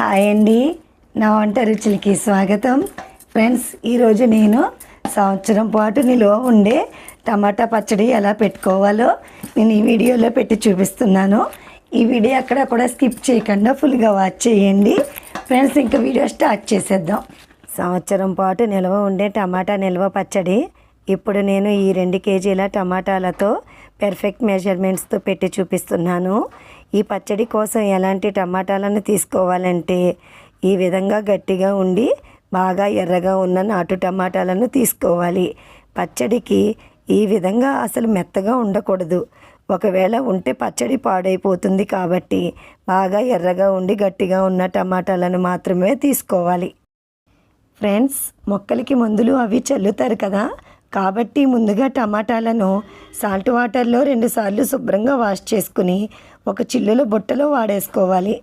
Hi అండి. నా వంట రుచులకి స్వాగతం. ఫ్రెండ్స్ ఈరోజు నేను సంవత్సరం పాటు నిలువ ఉండే టమాటా పచ్చడి ఎలా పెట్టుకోవాలో నేను ఈ వీడియోలో పెట్టి చూపిస్తున్నాను. ఈ వీడియో అక్కడ కూడా స్కిప్ చేయకుండా ఫుల్గా వాచ్ చేయండి. ఫ్రెండ్స్ ఇంకా వీడియో స్టార్ట్ చేసేద్దాం. సంవత్సరం పాటు నిల్వ ఉండే టమాటా నిల్వ పచ్చడి. ఇప్పుడు నేను ఈ రెండు కేజీల టమాటాలతో పెర్ఫెక్ట్ మెజర్మెంట్స్తో పెట్టి చూపిస్తున్నాను. ఈ పచ్చడి కోసం ఎలాంటి టమాటాలను తీసుకోవాలంటే ఈ విధంగా గట్టిగా ఉండి బాగా ఎర్రగా ఉన్న నాటు టమాటాలను తీసుకోవాలి. పచ్చడికి ఈ విధంగా అసలు మెత్తగా ఉండకూడదు. ఒకవేళ ఉంటే పచ్చడి పాడైపోతుంది కాబట్టి బాగా ఎర్రగా ఉండి గట్టిగా ఉన్న టమాటాలను మాత్రమే తీసుకోవాలి. ఫ్రెండ్స్ మొక్కలకి మందులు అవి చల్లుతారు కదా. కాబట్టి ముందుగా టమాటాలను సాల్ట్ వాటర్లో రెండుసార్లు శుభ్రంగా వాష్ చేసుకుని ఒక చిల్లుల బుట్టలో వాడేసుకోవాలి.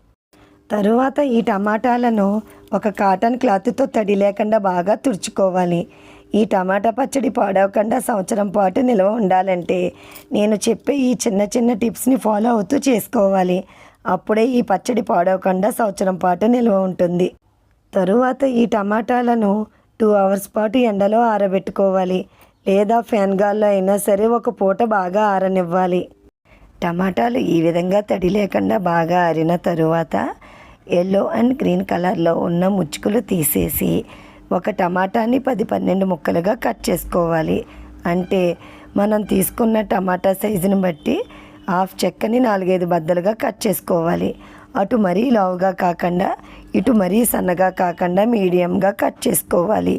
తరువాత ఈ టమాటాలను ఒక కాటన్ క్లాత్తో తడి లేకుండా బాగా తుడుచుకోవాలి. ఈ టమాటా పచ్చడి పాడవకుండా సంవత్సరం పాటు నిల్వ ఉండాలంటే నేను చెప్పే ఈ చిన్న చిన్న టిప్స్ని ఫాలో అవుతూ చేసుకోవాలి. అప్పుడే ఈ పచ్చడి పాడవకుండా సంవత్సరం పాటు నిల్వ ఉంటుంది. తరువాత ఈ టమాటాలను టూ అవర్స్ పాటు ఎండలో ఆరబెట్టుకోవాలి. లేదా ఫ్యాన్ గాల్లో అయినా సరే ఒక పూట బాగా ఆరనివ్వాలి. టమాటాలు ఈ విధంగా తడి లేకుండా బాగా ఆరిన తరువాత ఎల్లో అండ్ గ్రీన్ కలర్లో ఉన్న ముచ్చుకులు తీసేసి ఒక టమాటాని పది పన్నెండు ముక్కలుగా కట్ చేసుకోవాలి. అంటే మనం తీసుకున్న టమాటా సైజుని బట్టి హాఫ్ చెక్కని నాలుగైదు బద్దలుగా కట్ చేసుకోవాలి. అటు మరీ లావుగా కాకుండా ఇటు మరీ సన్నగా కాకుండా మీడియంగా కట్ చేసుకోవాలి.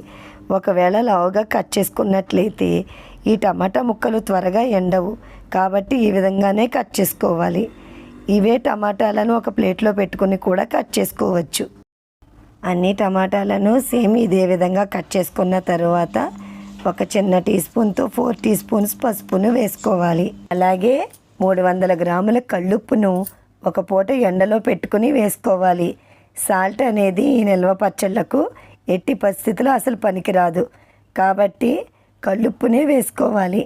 ఒకవేళ లావుగా కట్ చేసుకున్నట్లయితే ఈ టమాటా ముక్కలు త్వరగా ఎండవు కాబట్టి ఈ విధంగానే కట్ చేసుకోవాలి. ఇవే టమాటాలను ఒక ప్లేట్లో పెట్టుకుని కూడా కట్ చేసుకోవచ్చు. అన్ని టమాటాలను సేమ్ ఇదే విధంగా కట్ చేసుకున్న తర్వాత ఒక చిన్న టీ స్పూన్తో ఫోర్ టీ స్పూన్స్ పసుపును వేసుకోవాలి. అలాగే మూడు వందల గ్రాముల కళ్ళుప్పును ఒక పూట ఎండలో పెట్టుకుని వేసుకోవాలి. సాల్ట్ అనేది ఈ నిల్వ పచ్చళ్ళకు ఎట్టి పరిస్థితుల్లో అసలు పనికిరాదు. కాబట్టి కళ్ళుప్పునే వేసుకోవాలి.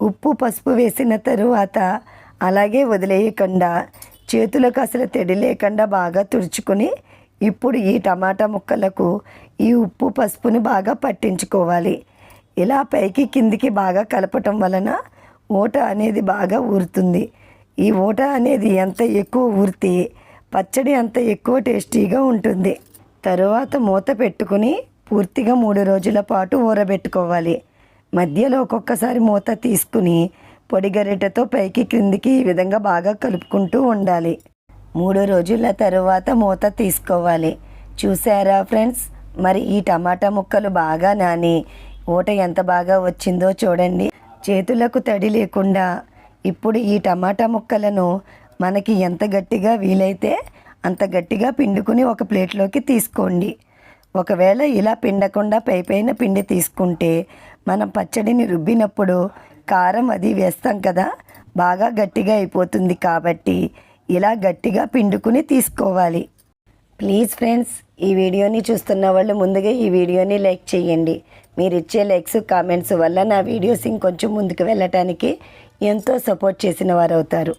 ఉప్పు పసుపు వేసిన తరువాత అలాగే వదిలేయకుండా చేతులకు అసలు తెడి లేకుండా బాగా తుడుచుకుని ఇప్పుడు ఈ టమాటా ముక్కలకు ఈ ఉప్పు పసుపుని బాగా పట్టించుకోవాలి. ఇలా పైకి కిందికి బాగా కలపటం వలన ఊట అనేది బాగా ఊరుతుంది. ఈ ఊట అనేది ఎంత ఎక్కువ ఊరితే పచ్చడి అంత ఎక్కువ టేస్టీగా ఉంటుంది. తరువాత మూత పెట్టుకుని పూర్తిగా మూడు రోజుల పాటు ఊరబెట్టుకోవాలి. మధ్యలో ఒక్కొక్కసారి మూత తీసుకుని పొడి గరిటెతో పైకి క్రిందికి ఈ విధంగా బాగా కలుపుకుంటూ ఉండాలి. మూడు రోజుల తరువాత మూత తీసుకోవాలి. చూసారా ఫ్రెండ్స్? మరి ఈ టమాటా ముక్కలు బాగా నాని ఊట ఎంత బాగా వచ్చిందో చూడండి. చేతులకు తడి లేకుండా ఇప్పుడు ఈ టమాటా ముక్కలను మనకి ఎంత గట్టిగా వీలైతే అంత గట్టిగా పిండుకుని ఒక ప్లేట్లోకి తీసుకోండి. ఒకవేళ ఇలా పిండకుండా పై పైన పిండి తీసుకుంటే మనం పచ్చడిని రుబ్బినప్పుడు కారం అది వేస్తాం కదా బాగా గట్టిగా అయిపోతుంది కాబట్టి ఇలా గట్టిగా పిండుకుని తీసుకోవాలి. ప్లీజ్ ఫ్రెండ్స్ ఈ వీడియోని చూస్తున్న వాళ్ళు ముందుగా ఈ వీడియోని లైక్ చేయండి. మీరు ఇచ్చే లైక్స్ కామెంట్స్ వల్ల నా వీడియోస్ ఇంకొంచెం ముందుకు వెళ్ళటానికి ఎంతో సపోర్ట్ చేసిన వారు అవుతారు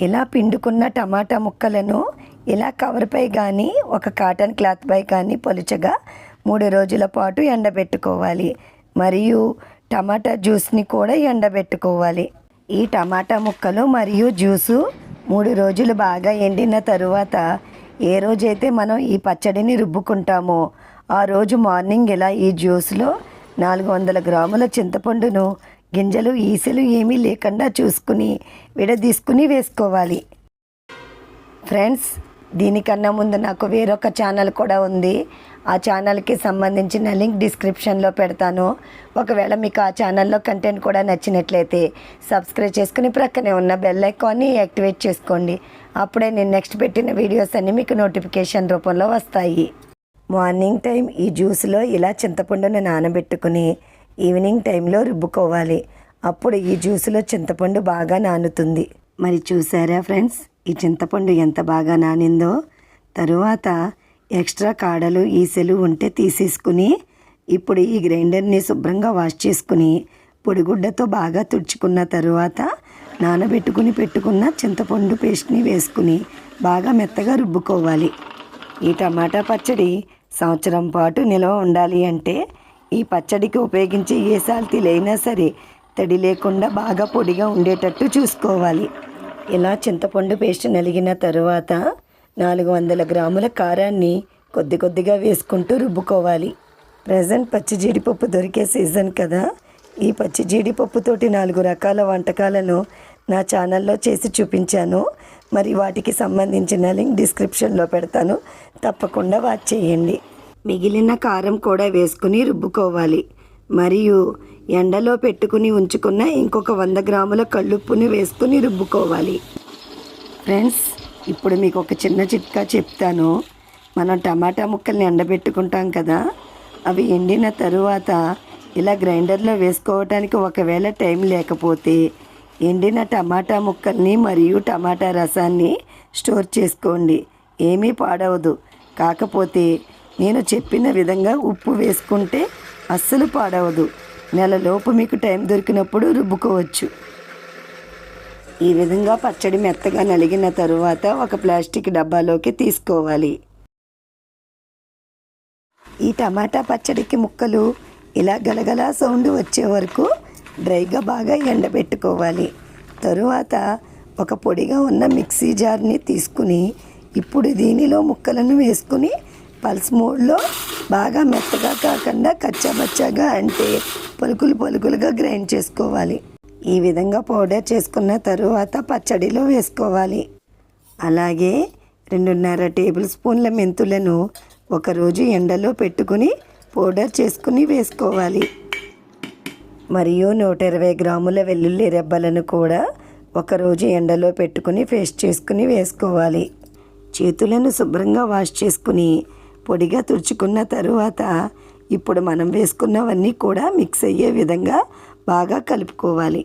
ఇలా పిండుకున్న టమాటా ముక్కలను ఇలా కవర్పై కానీ ఒక కాటన్ క్లాత్పై కానీ పొలుచగా మూడు రోజుల పాటు ఎండబెట్టుకోవాలి. మరియు టమాటా జ్యూస్ని కూడా ఎండబెట్టుకోవాలి. ఈ టమాటా ముక్కలు మరియు జ్యూసు మూడు రోజులు బాగా ఎండిన తరువాత ఏ రోజైతే మనం ఈ పచ్చడిని రుబ్బుకుంటామో ఆ రోజు మార్నింగ్ ఇలా ఈ జ్యూస్లో నాలుగు వందల గ్రాముల చింతపండును గింజలు ఈసెలు ఏమీ లేకుండా చూసుకుని విడదీసుకుని వేసుకోవాలి. ఫ్రెండ్స్ దీనికన్నా ముందు నాకు వేరొక ఛానల్ కూడా ఉంది. ఆ ఛానల్కి సంబంధించిన లింక్ డిస్క్రిప్షన్లో పెడతాను. ఒకవేళ మీకు ఆ ఛానల్లో కంటెంట్ కూడా నచ్చినట్లయితే సబ్స్క్రైబ్ చేసుకుని ప్రక్కనే ఉన్న బెల్ ఐకాన్ని యాక్టివేట్ చేసుకోండి. అప్పుడే నేను నెక్స్ట్ పెట్టిన వీడియోస్ అన్నీ మీకు నోటిఫికేషన్ రూపంలో వస్తాయి. మార్నింగ్ టైం ఈ జ్యూస్లో ఇలా చింతపండును నానబెట్టుకుని ఈవినింగ్ టైంలో రుబ్బుకోవాలి. అప్పుడు ఈ జ్యూస్లో చింతపండు బాగా నానుతుంది. మరి చూసారా ఫ్రెండ్స్ ఈ చింతపండు ఎంత బాగా నానిందో? తరువాత ఎక్స్ట్రా కాడలు ఈసెలు ఉంటే తీసేసుకుని ఇప్పుడు ఈ గ్రైండర్ని శుభ్రంగా వాష్ చేసుకుని పొడిగుడ్డతో బాగా తుడుచుకున్న తరువాత నానబెట్టుకుని పెట్టుకున్న చింతపండు పేస్ట్ని వేసుకుని బాగా మెత్తగా రుబ్బుకోవాలి. ఈ టమాటా పచ్చడి సంవత్సరం పాటు నిల్వ ఉండాలి అంటే ఈ పచ్చడికి ఉపయోగించే ఏ సాల్తీలైనా సరే తడి లేకుండా బాగా పొడిగా ఉండేటట్టు చూసుకోవాలి. ఇలా చింతపండు పేస్ట్ నలిగిన తరువాత నాలుగు వందల గ్రాముల కారాన్ని కొద్ది కొద్దిగా వేసుకుంటూ రుబ్బుకోవాలి. ప్రజెంట్ పచ్చి జీడిపప్పు దొరికే సీజన్ కదా. ఈ పచ్చి జీడిపప్పుతోటి నాలుగు రకాల వంటకాలను నా ఛానల్లో చేసి చూపించాను. మరి వాటికి సంబంధించిన లింక్ డిస్క్రిప్షన్లో పెడతాను. తప్పకుండా వాచ్ చేయండి. మిగిలిన కారం కూడా వేసుకుని రుబ్బుకోవాలి. మరియు ఎండలో పెట్టుకుని ఉంచుకున్న ఇంకొక వంద గ్రాముల కళ్ళుప్పుని వేసుకుని రుబ్బుకోవాలి. ఫ్రెండ్స్ ఇప్పుడు మీకు ఒక చిన్న చిట్కా చెప్తాను. మనం టమాటా ముక్కల్ని ఎండబెట్టుకుంటాం కదా అవి ఎండిన తరువాత ఇలా గ్రైండర్లో వేసుకోవటానికి ఒకవేళ టైం లేకపోతే ఎండిన టమాటా ముక్కల్ని మరియు టమాటా రసాన్ని స్టోర్ చేసుకోండి. ఏమీ పాడవదు. కాకపోతే నేను చెప్పిన విధంగా ఉప్పు వేసుకుంటే అస్సలు పాడవదు. నెలలోపు మీకు టైం దొరికినప్పుడు రుబ్బుకోవచ్చు. ఈ విధంగా పచ్చడి మెత్తగా నలిగిన తరువాత ఒక ప్లాస్టిక్ డబ్బాలోకి తీసుకోవాలి. ఈ టమాటా పచ్చడికి ముక్కలు ఇలా గలగలా సౌండ్ వచ్చే వరకు డ్రైగా బాగా ఎండబెట్టుకోవాలి. తరువాత ఒక పొడిగా ఉన్న మిక్సీ జార్ని తీసుకుని ఇప్పుడు దీనిలో ముక్కలను వేసుకుని పల్స్ మోడ్లో బాగా మెత్తగా కాకుండా కచ్చాబచ్చాగా అంటే పలుకులు పలుకులుగా గ్రైండ్ చేసుకోవాలి. ఈ విధంగా పౌడర్ చేసుకున్న తరువాత పచ్చడిలో వేసుకోవాలి. అలాగే రెండున్నర టేబుల్ స్పూన్ల మెంతులను ఒకరోజు ఎండలో పెట్టుకుని పౌడర్ చేసుకుని వేసుకోవాలి. మరియు నూట ఇరవై గ్రాముల వెల్లుల్లి రెబ్బలను కూడా ఒకరోజు ఎండలో పెట్టుకుని పేస్ట్ చేసుకుని వేసుకోవాలి. చేతులను శుభ్రంగా వాష్ చేసుకుని పొడిగా తుడుచుకున్న తరువాత ఇప్పుడు మనం వేసుకున్నవన్నీ కూడా మిక్స్ అయ్యే విధంగా బాగా కలుపుకోవాలి.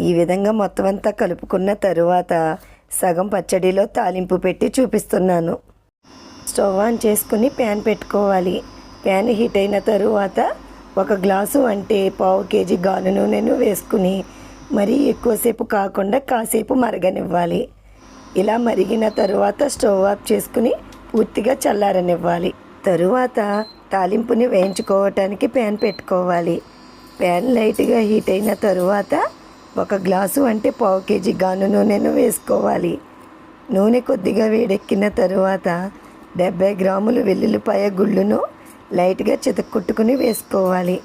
ఈ విధంగా మొత్తం అంతా కలుపుకున్న తరువాత సగం పచ్చడిలో తాలింపు పెట్టి చూపిస్తున్నాను. స్టవ్ ఆన్ చేసుకుని ప్యాన్ పెట్టుకోవాలి. ప్యాన్ హీట్ అయిన తరువాత ఒక గ్లాసు అంటే పావు కేజీ గాను నూనెను వేసుకుని మరీ ఎక్కువసేపు కాకుండా కాసేపు మరగనివ్వాలి. ఇలా మరిగిన తరువాత స్టవ్ ఆఫ్ చేసుకుని పూర్తిగా చల్లారనివ్వాలి. తరువాత తాలింపుని వేయించుకోవటానికి ప్యాన్ పెట్టుకోవాలి. ప్యాన్ లైట్గా హీట్ అయిన తరువాత ఒక గ్లాసు అంటే పావు కేజీ గాను నూనెను వేసుకోవాలి. నూనె కొద్దిగా వేడెక్కిన తరువాత డెబ్బై గ్రాములు వెల్లుల్లిపాయ గుళ్ళును లైట్గా చితక్కొట్టుకుని వేసుకోవాలి.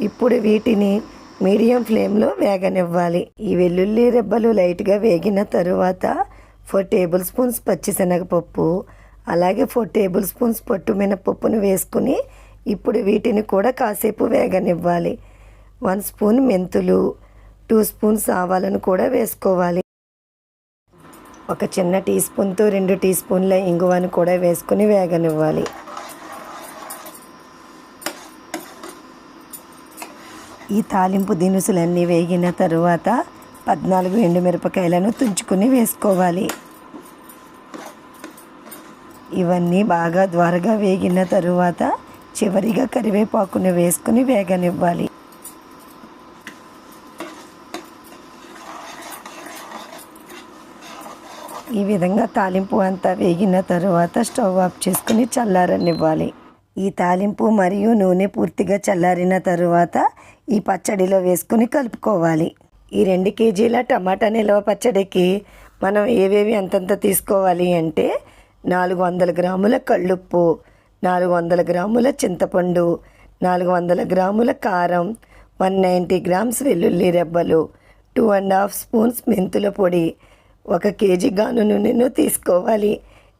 ఇప్పుడు వీటిని మీడియం ఫ్లేమ్లో వేగనివ్వాలి. ఈ వెల్లుల్లి రెబ్బలు లైట్గా వేగిన తరువాత ఫోర్ టేబుల్ స్పూన్స్ పచ్చిశనగపప్పు అలాగే ఫోర్ టేబుల్ స్పూన్స్ పొట్టు మినపప్పును వేసుకుని ఇప్పుడు వీటిని కూడా కాసేపు వేగనివ్వాలి. వన్ స్పూన్ మెంతులు టూ స్పూన్స్ ఆవాలను కూడా వేసుకోవాలి. ఒక చిన్న టీ స్పూన్తో రెండు టీ స్పూన్ల ఇంగువను కూడా వేసుకుని వేగనివ్వాలి. ఈ తాలింపు దినుసులన్నీ వేగిన తరువాత పద్నాలుగు ఎండుమిరపకాయలను తుంచుకుని వేసుకోవాలి. ఇవన్నీ బాగా ద్వారగా వేగిన తరువాత చివరిగా కరివేపాకును వేసుకుని వేగనివ్వాలి. ఈ విధంగా తాలింపు అంతా వేగిన తరువాత స్టవ్ ఆఫ్ చేసుకుని చల్లారనివ్వాలి. ఈ తాలింపు మరియు నూనె పూర్తిగా చల్లారిన తరువాత ఈ పచ్చడిలో వేసుకుని కలుపుకోవాలి. ఈ రెండు కేజీల టమాటా నిల్వ పచ్చడికి మనం ఏవేవి అంతంత తీసుకోవాలి అంటే నాలుగు వందల గ్రాముల కళ్ళుప్పు నాలుగు వందల గ్రాముల చింతపండు నాలుగు వందల గ్రాముల కారం వన్ నైంటీ గ్రామ్స్ వెల్లుల్లి రెబ్బలు టూ అండ్ హాఫ్ స్పూన్స్ మెంతుల పొడి ఒక కేజీ గాను నూనెను తీసుకోవాలి.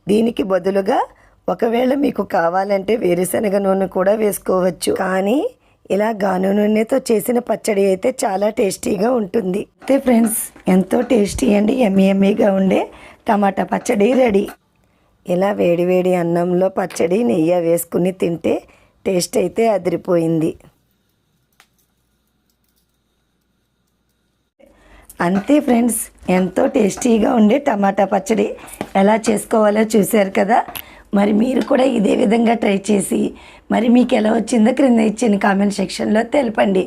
దీనికి బదులుగా ఒకవేళ మీకు కావాలంటే వేరుశనగ నూనె కూడా వేసుకోవచ్చు. కానీ ఇలా గాను నూనెతో చేసిన పచ్చడి అయితే చాలా టేస్టీగా ఉంటుంది. అయితే ఫ్రెండ్స్ ఎంతో టేస్టీ అండి ఎమ్మీ ఎమ్మీగా ఉండే టమాటా పచ్చడి రెడీ. ఇలా వేడివేడి అన్నంలో పచ్చడి నెయ్యి వేసుకుని తింటే టేస్ట్ అయితే అదిరిపోయింది. అంతే ఫ్రెండ్స్ ఎంతో టేస్టీగా ఉండే టమాటా పచ్చడి ఎలా చేసుకోవాలో చూశారు కదా? మరి మీరు కూడా ఇదే విధంగా ట్రై చేసి మరి మీకు ఎలా వచ్చిందో క్రింద ఇచ్చిన కామెంట్ సెక్షన్లో తెలపండి.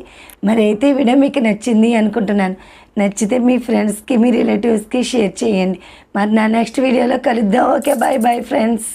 మరి అయితే ఈ వీడియో మీకు నచ్చింది అనుకుంటున్నాను. నచ్చితే మీ ఫ్రెండ్స్కి మీ రిలేటివ్స్కి షేర్ చేయండి. మరి నా నెక్స్ట్ వీడియోలో కలుద్దాం. Okay bye bye friends.